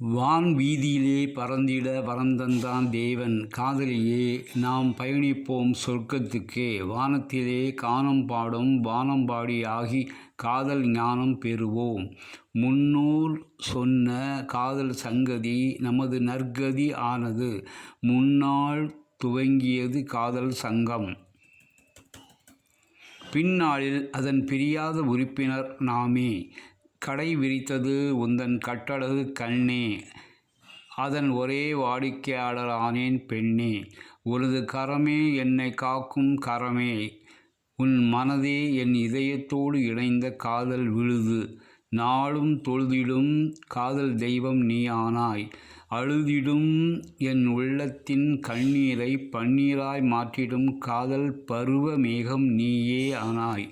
வான் வீதியிலே பறந்திட வரந்தந்தான் தேவன். காதலியே நாம் பயணிப்போம் சொர்க்கத்துக்கே. வானத்திலே காணம் பாடும் வானம்பாடி ஆகி காதல் ஞானம் பெறுவோம். முன்னூல் சொன்ன காதல் சங்கதி நமது நற்கதி ஆனது. முன்னாள் துவங்கியது காதல் சங்கம். பின்னாளில் அதன் பிரியாத உறுப்பினர் நாமே. கடை விரித்தது உந்தன் கட்டழகு கண்ணே. அதன் ஒரே வாடிக்கையாளர் ஆனேன் பெண்ணே. உனது கரமே என்னை காக்கும் கரமே. உன் மனதே என் இதயத்தோடு இணைந்த காதல் விழுது. நாளும் தொழுதிடும் காதல் தெய்வம் நீ ஆனாய் அழுதிடும் என் உள்ளத்தின் கண்ணீரை பன்னீராய் மாற்றிடும் காதல் பருவ மேகம் நீயே ஆனாய்.